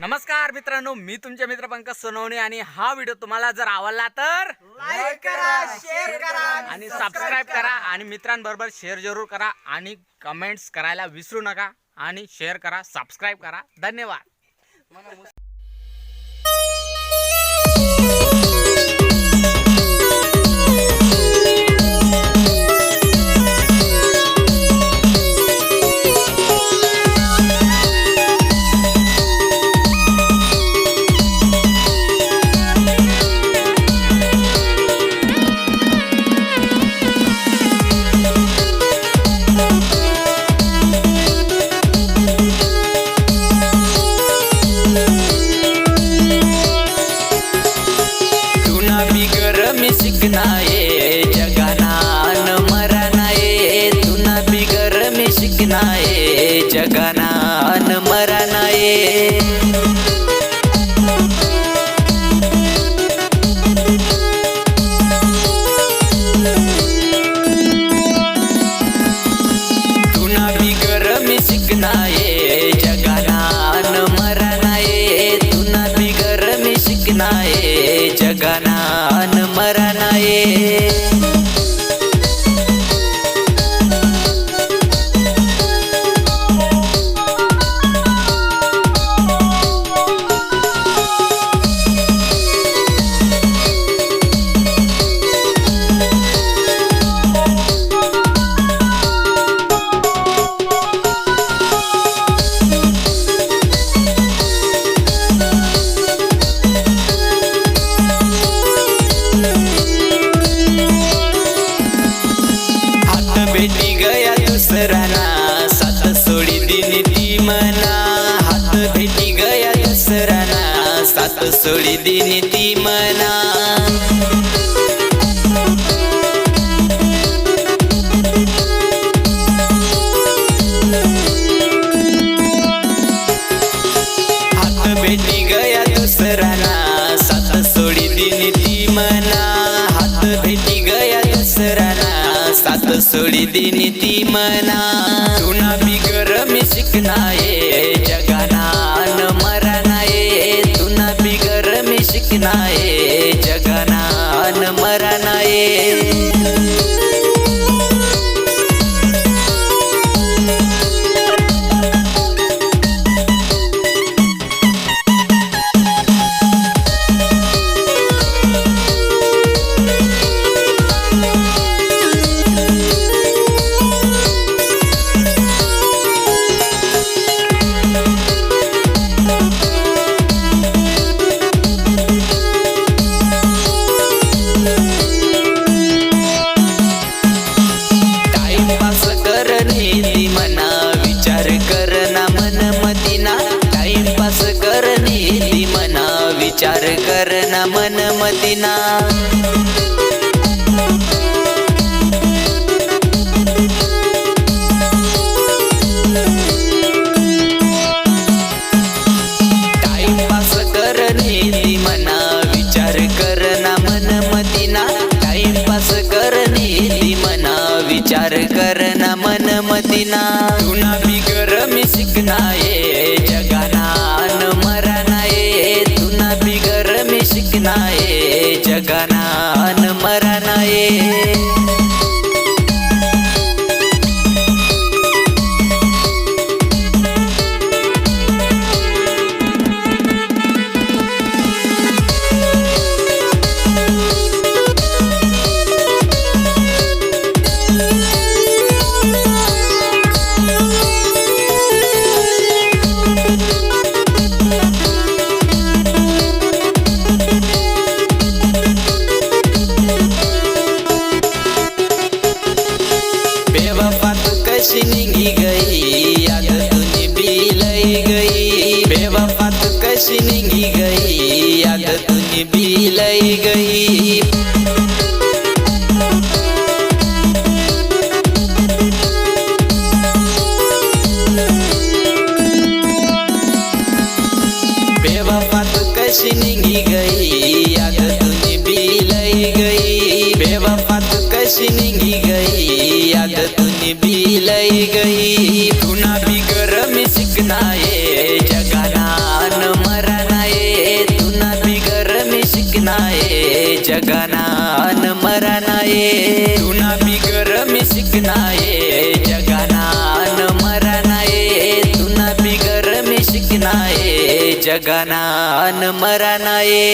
नमस्कार मित्रांनो मी तुमचे मित्र पंकज सोनवणे आणि हा व्हिडिओ तुम्हाला जर आवडला तर लाईक करा शेअर करा आणि सबस्क्राईब करा. आणि मित्रांबरोबर शेअर जरूर करा आणि कमेंट्स करायला विसरू नका आणि शेअर करा सबस्क्राईब करा. धन्यवाद. शिकनाये जगानान मरनाये तुना बिगर मी शिकनाये जगानान मरनाये मरनाये राणा सात सोडी दिली ती मना. हात भेटी गया दुसराना सात सोडी दिली ती मना. सोडी दिनी ती मना तुना बिगर मी शिकनाये जगानान मरनाये तुना बिगर मी शिकनाये करना मन मतीना टाइमपास करणे ती मना विचार करना मन मतीना टाइमपास करणे ती मना विचार करना मन मदिना. तुना बिगर मी शिकनाये जगानान जगाना. नाही शिकनाये मरण बेवाफात कशी निघी गई? याद तुझी बिलई गई. बेवाफात कशी निघी गई? याद तुझी बिलई गई. पुन्हा बिगर मी शिकनाये जगानान मरानाये तुना बिगर मी शिकनाये जगानान मरानाये जगनान मरणाये